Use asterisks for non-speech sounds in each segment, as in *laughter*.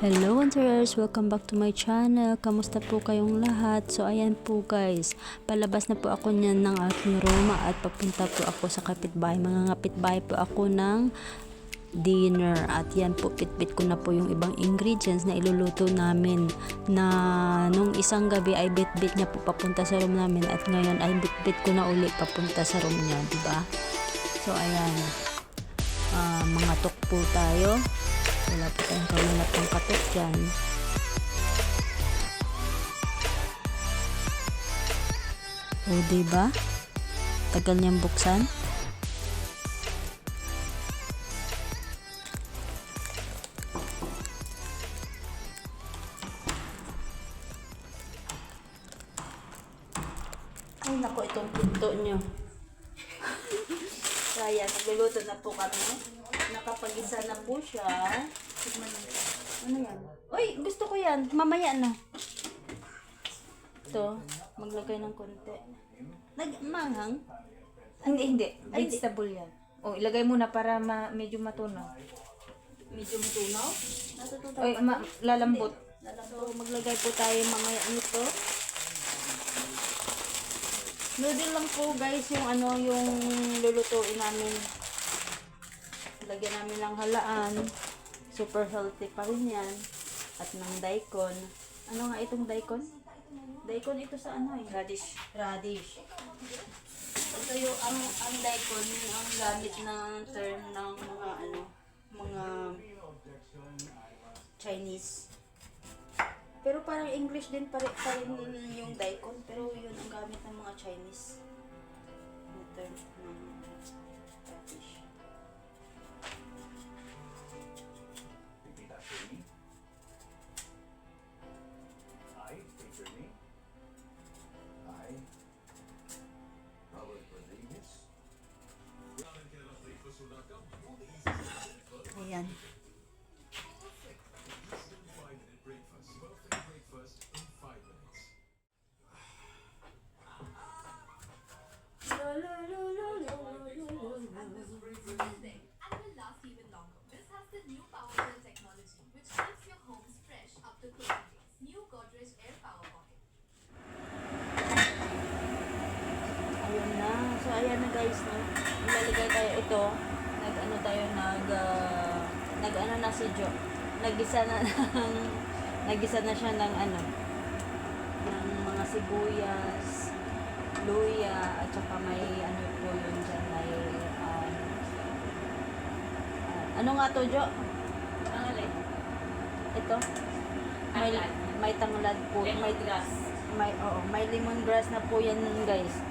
Hello Wanderers! Welcome back to my channel. Kamusta po kayong lahat? So ayan po guys, palabas na po ako niyan ng aking Roma at papunta po ako sa kapitbahay. Mga kapitbahay po ako ng dinner at yan po pitbit ko na po yung ibang ingredients na iluluto namin na nung isang gabi ay bitbit niya po papunta sa room namin at ngayon ay bitbit ko na uli papunta sa room niya, di ba? So ayan, Ah, mga tok po tayo. Wala po tayong kamulat ng katok dyan. O, diba? Tagal niyang buksan. Ay, nako, itong pinto niyo. *laughs* Kaya, nagluluto na po kami. Nakapag-isa na po siya. Ano yan? Uy, gusto ko yan. Mamaya na. Ito, maglagay ng konti. Nagmanghang? Hindi, hindi. Ay, Vegetable yan. O, ilagay muna para ma medyo matunaw. Medyo matunaw? Natutunaw Oy, ma lalambot. So, maglagay po tayo mamaya nito. Noodle lang po guys yung ano, yung lulutuin namin. Lagyan namin ng halaan. Super healthy pa rin yan. At ng daikon. Ano nga itong daikon? Daikon ito sa ano eh? Radish. Radish. Ito yung ang ang daikon ang gamit ng term ng mga ano, mga Chinese. Pero parang English din pa rin, pa rin yung daikon, pero yun ang gamit ng mga Chinese. Na term ng radish. Ilalagay tayo ito. Nag-ano tayo, nag... ah, nag-ano na si Jo. Nagisa na *laughs* ng... nagisa na siya ng ano, ng mga sibuyas, luya, at saka may ano po yun dyan, may... um, ah, ano nga to, Jo? Ang alin? Ito? May, Tanglad. may tanglad po. May, Lemongrass. may, oo, may lemongrass na po yan guys.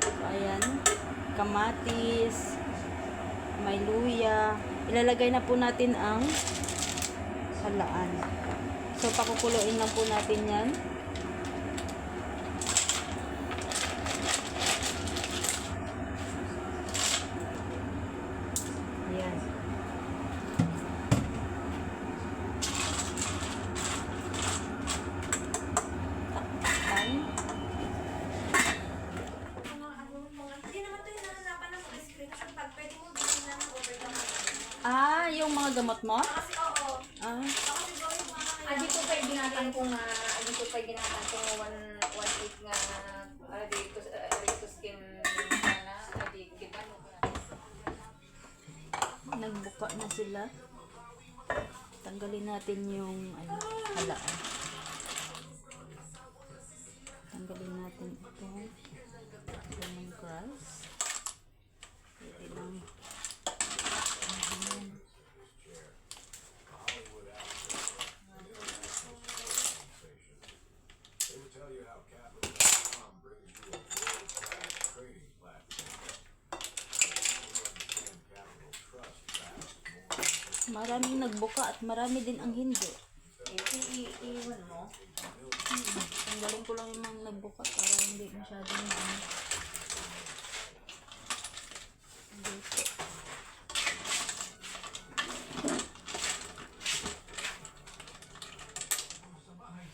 So, ayan. Kamatis. May luya. Ilalagay na po natin ang halaan. So, pakukuluin lang po natin yan. Ayan. Takpan. mga ano, mga, hindi naman ito yung nananapan ng prescription pag pwede mo bilhin na ng over-the-counter. Ah, yung mga gamot mo? Kasi oo, Ah. baka siguro yung mga Ah, dito pa ginatan ko nga, ah, dito pa ginatan ko nga one, one week nga, ah, dito, ah, dito skin, na, ah, di, kita mo ka. Nagbuka na sila. Tanggalin natin yung ano, halaan. Tanggalin natin ito. Lemongrass. Maraming nagbuka at marami din ang hindi. Iiwan mo. Hmm. Tanggalin ko lang yung mga nagbuka para hindi masyadong ano. Dito.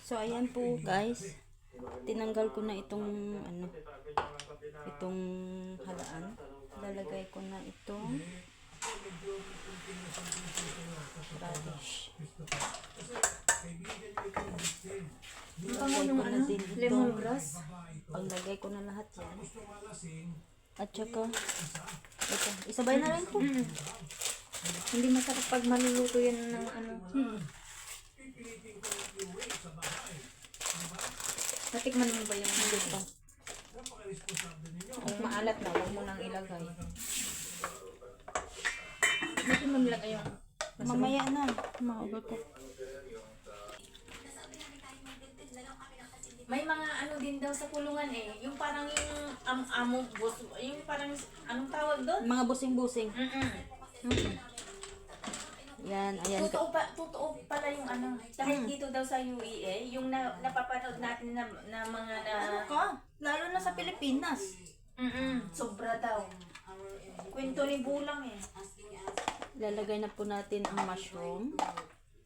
So ayan po guys. Tinanggal ko na itong ano itong halaan. Lalagay ko na itong ko na din ito. Lemongrass. Paglagay ko na lahat yan. At saka, ito. Isabay na rin ito. Mm. Hindi masarap pag maluluto yan ng ano. Natikman mo ba yung hindi pa? Kung maalat na, huwag mo nang ilagay. Bakit mo nilagay yung Mamaya na. Makagal ko. May mga ano din daw sa kulungan eh. Yung parang yung am amo bus, yung parang anong tawag doon? Mga busing-busing. Mm. Yan, ayan. Totoo pa, totoo pala yung ano. Dahil dito daw sa UEA, yung na, napapanood natin na, na mga na ka? Lalo na sa Pilipinas. Mm sobra daw. Kwento ni Bulang eh. Lalagay na po natin ang mushroom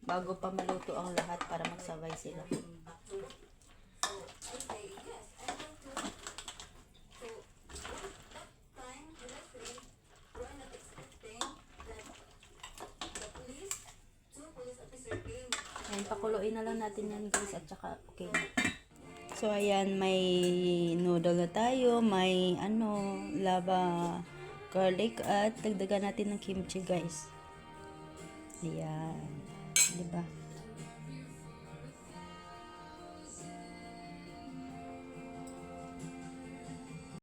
bago pa maluto ang lahat para magsabay sila. Ayan, pakuluin na lang natin yan guys at saka okay na. So ayan, may noodle na tayo, may ano, lava garlic at dagdagan natin ng kimchi guys. Ayan. 'Di ba?